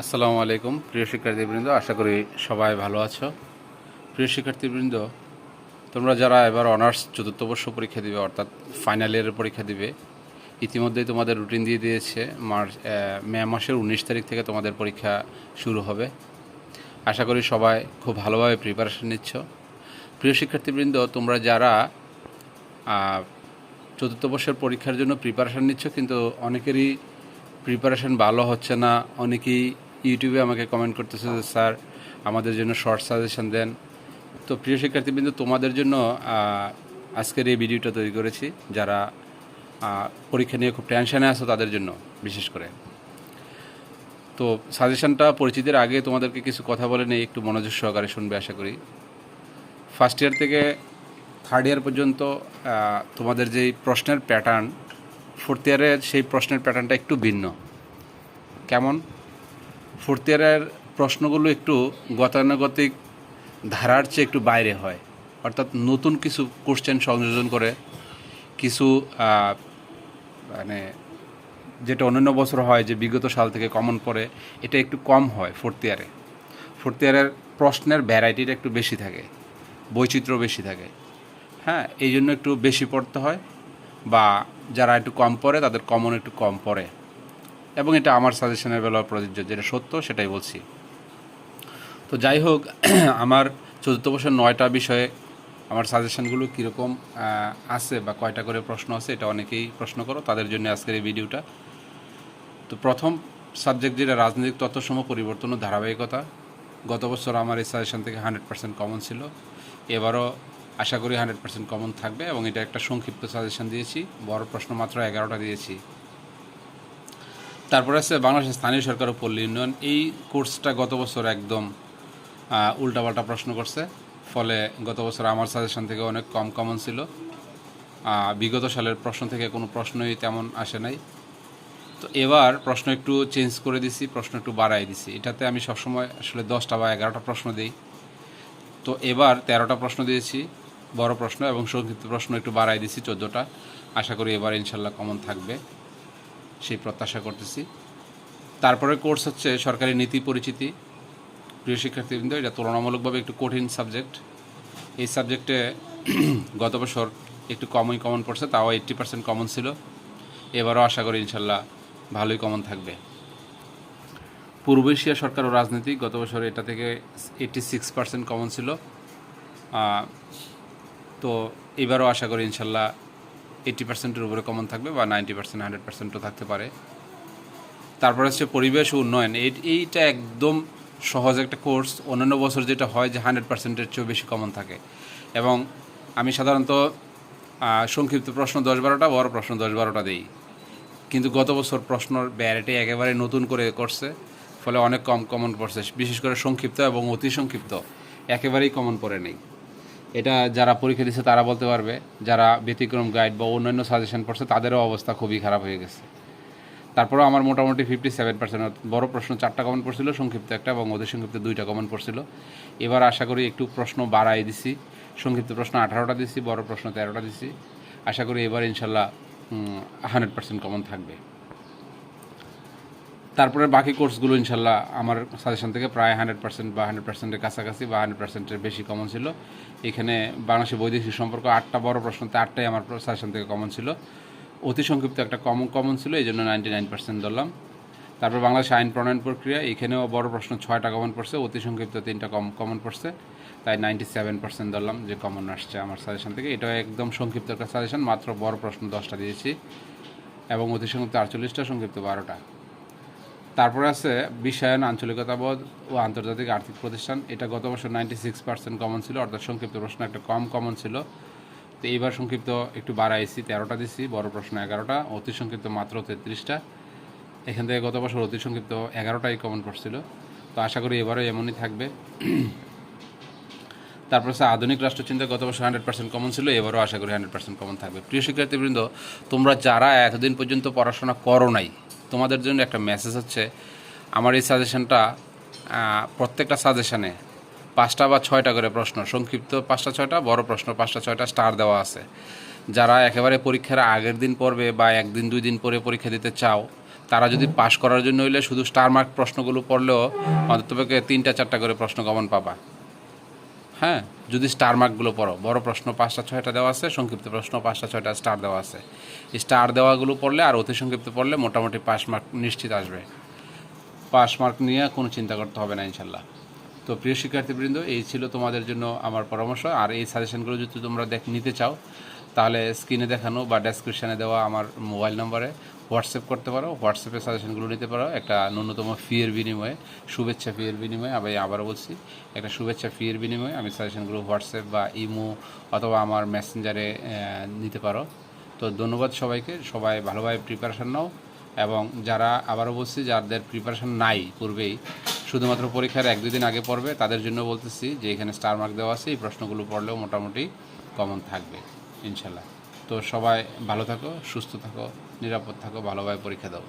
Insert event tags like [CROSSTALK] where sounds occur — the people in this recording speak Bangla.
আসসালামু আলাইকুম, প্রিয় শিক্ষার্থীবৃন্দ, আশা করি সবাই ভালো আছো। প্রিয় শিক্ষার্থীবৃন্দ, তোমরা যারা এবার অনার্স চতুর্থ বর্ষ পরীক্ষা দিবে, অর্থাৎ ফাইনাল ইয়ারের পরীক্ষা দিবে, ইতিমধ্যেই তোমাদের রুটিন দিয়ে দিয়েছে, মার্চ মে মাসের উনিশ তারিখ থেকে তোমাদের পরীক্ষা শুরু হবে। আশা করি সবাই খুব ভালোভাবে প্রিপারেশন নিচ্ছ। প্রিয় শিক্ষার্থীবৃন্দ, তোমরা যারা চতুর্থ বর্ষের পরীক্ষার জন্য প্রিপারেশান নিচ্ছ, কিন্তু অনেকেরই প্রিপারেশান ভালো হচ্ছে না, অনেকেই ইউটিউবে আমাকে কমেন্ট করতেছে যে, স্যার, আমাদের জন্য শর্ট সাজেশন দেন। তো প্রিয় শিক্ষার্থীবৃন্দ, তোমাদের জন্য আজকের এই ভিডিওটা তৈরি করেছি। যারা পরীক্ষা নিয়ে খুব টেনশানে আছো, তাদের জন্য বিশেষ করে। তো সাজেশনটা পরিচিতির আগে তোমাদেরকে কিছু কথা বলে নেই, একটু মনোযোগ সহকারে শুনবে, আশা করি। ফার্স্ট ইয়ার থেকে থার্ড ইয়ার পর্যন্ত তোমাদের যেই প্রশ্নের প্যাটার্ন ফোর্থ ইয়ারের সেই প্রশ্নের প্যাটার্নটা একটু ভিন্ন। কেমন? ফোর্থ ইয়ারের প্রশ্নগুলো একটু গতানুগতিক ধারার চেয়ে একটু বাইরে হয়। অর্থাৎ নতুন কিছু কোশ্চেন সংযোজন করে, কিছু মানে যেটা অন্যান্য বছর হয়, যে বিগত সাল থেকে কমন পড়ে, এটা একটু কম হয় ফোর্থ ইয়ারে ফোর্থ ইয়ারের প্রশ্নের ভ্যারাইটিটা একটু বেশি থাকে, বৈচিত্র্য বেশি থাকে। হ্যাঁ এই জন্য একটু বেশি পড়তে হয় বা যারা একটু কম পড়ে, তাদের কমন একটু কম পড়ে। এবং এটা আমার সাজেশনের বেলা প্রযোজ্য, যেটা সত্য সেটাই বলছি। তো যাই হোক, [CLEARS THROAT] আমার চতুর্থ বছর নয়টা বিষয়ে আমার সাজেশনগুলো কীরকম আছে বা কয়টা করে প্রশ্ন আছে, এটা অনেকেই প্রশ্ন করো, তাদের জন্য আজকের এই ভিডিওটা। তো প্রথম সাবজেক্ট যেটা, রাজনৈতিক তথ্যসমূহ, পরিবর্তন ও ধারাবাহিকতা। গত বছর আমার এই সাজেশন থেকে হান্ড্রেড পার্সেন্ট কমন ছিল। এবারও আশা করি হান্ড্রেড পার্সেন্ট কমন থাকবে এবং এটা একটা সংক্ষিপ্ত সাজেশন দিয়েছি। বড় প্রশ্ন মাত্র এগারোটা দিয়েছি। তারপরে আছে বাংলাদেশের স্থানীয় সরকার ও পল্লী উন্নয়ন। এই কোর্সটা গত বছর একদম উল্টাপাল্টা প্রশ্ন করছে। ফলে গত বছর আমার সাজেশন থেকে অনেক কম কমন ছিল। বিগত সালের প্রশ্ন থেকে কোনো প্রশ্নই তেমন আসে নাই। তো এবার প্রশ্ন একটু চেঞ্জ করে দিছি, প্রশ্ন একটু বাড়াই দিছি। এটাতে আমি সবসময় আসলে দশটা বা এগারোটা প্রশ্ন দিই। তো এবার তেরোটা প্রশ্ন দিয়েছি, বড় প্রশ্ন এবং সংক্ষিপ্ত প্রশ্ন একটু বাড়াই দিছি, চোদ্দোটা। আশা করি এবার ইনশাল্লাহ কমন থাকবে। সেই প্রত্যাশা করতেছি। তারপরে কোর্স হচ্ছে সরকারি নীতি পরিচিতি। প্রিয় শিক্ষার্থীবৃন্দ, এটা তুলনামূলকভাবে একটু কঠিন সাবজেক্ট এই সাবজেক্টে [CLEARS THROAT] গত বছর একটু কমই কমন পড়ছে, তাও এইট্টি পার্সেন্ট কমন ছিল। এবারও আশা করি ইনশাল্লাহ ভালোই কমন থাকবে। পূর্ব এশিয়া সরকার ও রাজনীতি গত বছর এটা থেকে এইট্টি সিক্স পার্সেন্ট কমন ছিল তো এবারও আশা করি ইনশাল্লাহ এইট্টি পার্সেন্টের উপরে কমন থাকবে বা নাইনটি পার্সেন্ট হান্ড্রেড পার্সেন্টও থাকতে পারে। তারপর হচ্ছে পরিবেশ ও উন্নয়ন। এই, এইটা একদম সহজ একটা কোর্স অন্যান্য বছর যেটা হয় যে হান্ড্রেড পার্সেন্টের চেয়েও বেশি কমন থাকে। এবং আমি সাধারণত সংক্ষিপ্ত প্রশ্ন দশ বারোটা, বড় প্রশ্ন দশ বারোটা দিই। কিন্তু গত বছর প্রশ্নর ব্যারেটে একেবারে নতুন করে করছে, ফলে অনেক কম কমন পড়ছে বিশেষ করে সংক্ষিপ্ত এবং অতি সংক্ষিপ্ত। একেবারেই কমন পড়ে নেই। এটা যারা পরীক্ষা দিচ্ছে তারা বলতে পারবে, যারা ব্যতিক্রম গাইড বা অন্যান্য সাজেশন পড়ছে তাদেরও অবস্থা খুবই খারাপ হয়ে গেছে। তারপরেও আমার মোটামুটি ফিফটি সেভেন পার্সেন্ট বড় প্রশ্ন চারটা কমন পড়ছিল, সংক্ষিপ্ত একটা এবং অতি সংক্ষিপ্ত দুইটা কমন পড়ছিল। এবার আশা করি একটু প্রশ্ন বাড়াই দিছি। সংক্ষিপ্ত প্রশ্ন আঠারোটা দিছি, বড় প্রশ্ন তেরোটা দিছি। আশা করি এবার ইনশাল্লাহ হান্ড্রেড পার্সেন্ট কমন থাকবে। তারপরে বাকি কোর্সগুলো ইনশাল্লাহ আমার সাজেশন থেকে প্রায় হান্ড্রেড পার্সেন্ট বা হান্ড্রেড পার্সেন্টের কাছাকাছি বা হান্ড্রেড পার্সেন্টের বেশি কমন ছিল। এখানে বাংলাদেশের বৈদেশিক সম্পর্ক আটটা বড় প্রশ্নতে আটটাই আমার সাজেশন থেকে কমন ছিল। অতি সংক্ষিপ্ত একটা কমন কমন ছিল, এই জন্য নাইনটি নাইন পার্সেন্ট ধরলাম। তারপর বাংলাদেশ আইন প্রণয়ন প্রক্রিয়া, এখানেও বড় প্রশ্ন, ছয়টা কমন পড়ছে, অতি সংক্ষিপ্ত তিনটা কম কমন পড়ছে। তাই নাইনটি সেভেন পার্সেন্ট ধরলাম যে কমন আসছে আমার সাজেশন থেকে। এটা একদম সংক্ষিপ্ত একটা সাজেশন মাত্র বড় প্রশ্ন দশটা দিয়েছি। এবং অতি সংক্ষিপ্ত আটচল্লিশটা, সংক্ষিপ্ত বারোটা। তারপরে আছে বিশ্বায়ন আঞ্চলিকতাবোধ ও আন্তর্জাতিক আর্থিক প্রতিষ্ঠান। এটা গত বছর নাইনটি সিক্স পার্সেন্ট কমন ছিল, অর্থাৎ সংক্ষিপ্ত প্রশ্ন একটা কম কমন ছিল। তো এইবার সংক্ষিপ্ত একটু বাড়াইছি, তেরোটা দিচ্ছি বড় প্রশ্ন এগারোটা, অতি সংক্ষিপ্ত মাত্র তেত্রিশটা। এখান থেকে গত বছর অতি সংক্ষিপ্ত এগারোটাই কমন পড়ছিল তো আশা করি এবারও এমনই থাকবে। তারপর হচ্ছে আধুনিক রাষ্ট্রচিন্তা, গত বছর হান্ড্রেড পার্সেন্ট কমন ছিল, এবারও আশা করি হান্ড্রেড পার্সেন্ট কমন থাকবে। প্রিয় শিক্ষার্থীবৃন্দ, তোমরা যারা এতদিন পর্যন্ত পড়াশোনা করো নাই তোমাদের জন্য একটা মেসেজ হচ্ছে, আমার এই সাজেশনটা প্রত্যেকটা সাজেশনে পাঁচটা বা ছয়টা করে প্রশ্ন, সংক্ষিপ্ত পাঁচটা ছয়টা, বড় প্রশ্ন পাঁচটা ছয়টা স্টার দেওয়া আছে। যারা একেবারে পরীক্ষার আগের দিন পড়বে বা একদিন, দুই দিন পরে পরীক্ষা দিতে চাও, তারা যদি পাশ করার জন্য হইলে শুধু স্টার মার্ক প্রশ্নগুলো পড়লেও অন্ততপক্ষে তিনটা, চারটা করে প্রশ্ন কমন পাবা। হ্যাঁ? যদি স্টার মার্কগুলো পড়ো, বড় প্রশ্ন পাঁচটা, ছয়টা দেওয়া আছে, সংক্ষিপ্ত প্রশ্ন পাঁচটা, ছয়টা স্টার দেওয়া আছে। স্টার দেওয়াগুলো পড়লে আর অতি সংক্ষিপ্ত পড়লে মোটামুটি পাস মার্ক নিশ্চিত আসবে। পাস মার্ক নিয়ে কোনো চিন্তা করতে হবে না ইনশাল্লাহ। তো প্রিয় শিক্ষার্থীবৃন্দ, এই ছিল তোমাদের জন্য আমার পরামর্শ। আর এই সাজেশনগুলো যদি তোমরা দেখ, নিতে চাও তাহলে স্ক্রিনে দেখানো বা ডেসক্রিপশানে দেওয়া আমার মোবাইল নম্বরে হোয়াটসঅ্যাপ করতে পারো। হোয়াটসঅ্যাপে সাজেশনগুলো নিতে পারো। একটা ন্যূনতম ফিয়ের বিনিময়ে, শুভেচ্ছা ফিয়ের বিনিময়ে, আমি আবারও বলছি, একটা শুভেচ্ছা ফিয়ের বিনিময়ে আমি সাজেশনগুলো হোয়াটসঅ্যাপ বা ইমো অথবা আমার মেসেঞ্জারে নিতে পারো। তো ধন্যবাদ সবাইকে। সবাই ভালোভাবে প্রিপারেশান নাও এবং যারা, আবারও বলছি, যাদের প্রিপারেশান নাই পূর্বেই, শুধুমাত্র পরীক্ষার এক দুদিন আগে পড়বে, তাদের জন্য বলতেছি যে এখানে স্টার মার্ক দেওয়া আছে, এই প্রশ্নগুলো পড়লেও মোটামুটি কমন থাকবে। ইনশাল্লাহ তো সবাই ভালো থাকো সুস্থ থাকো নিরাপদ থাকো ভালোভাবে পরীক্ষা দাও।